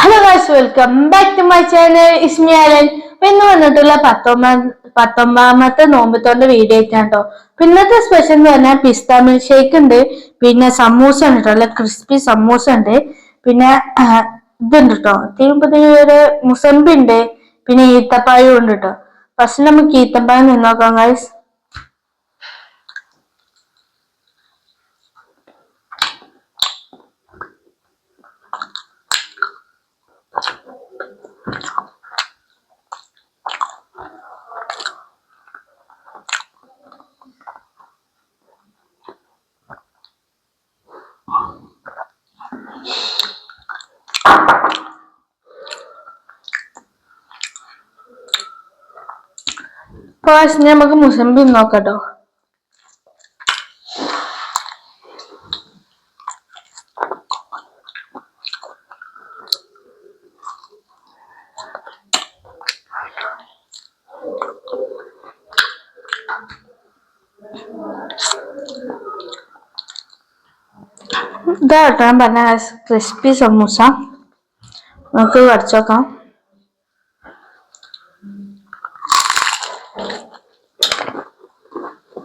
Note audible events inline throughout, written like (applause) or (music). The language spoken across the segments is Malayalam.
Hello guys welcome back to my channel Ismi ഇസ്മിയാലൻ ഇന്ന് വന്നിട്ടുള്ള പത്തൊമ്പത് പത്തൊമ്പതാമത്തെ നോമ്പത്തോന്റെ വീഡിയോ ആയിട്ടാണ് കേട്ടോ ഇന്നത്തെ സ്പെഷ്യൽ എന്ന് പറഞ്ഞാൽ പിസ്ത മിൽക്ക് ഷേക്ക് ഉണ്ട്. പിന്നെ സമൂസ ഉണ്ട് കേട്ടോ അല്ല ക്രിസ്പി സമൂസ ഉണ്ട്. പിന്നെ (clears throat) ഇതുണ്ട് കേട്ടോ തിരുപ്പതി ഒരു ഉണ്ട്. പിന്നെ ഈത്തപ്പായും ഉണ്ട് കേട്ടോ ഫസ്റ്റ് നമുക്ക് ഈത്തപ്പായം നിന്നോക്കാം guys ഫസ്റ്റ് നമുക്ക് മുസമ്പി നോക്കട്ടോ ഇതാട്ടോ ഞാൻ പറഞ്ഞ ക്രിസ്പി സമൂസ നമുക്ക്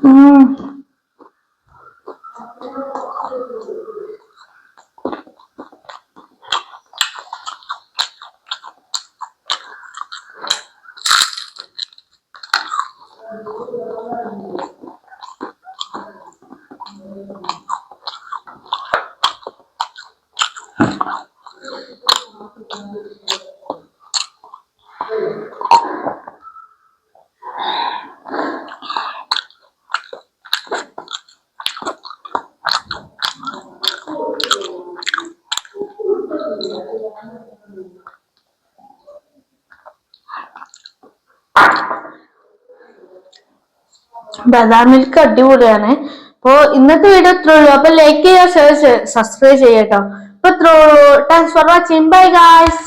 Ừ. Thank you. ബദാം മിൽക്ക് അടിപൊളിയാണ്. അപ്പോ ഇന്നത്തെ വീഡിയോ ഇത്രേ ഉള്ളൂ. അപ്പൊ ലൈക്ക് ചെയ്യുക ഷെയർ സബ്സ്ക്രൈബ് ചെയ്യട്ടോ അപ്പൊ ഇത്രേ ഉള്ളൂ. Thanks for watching bye guys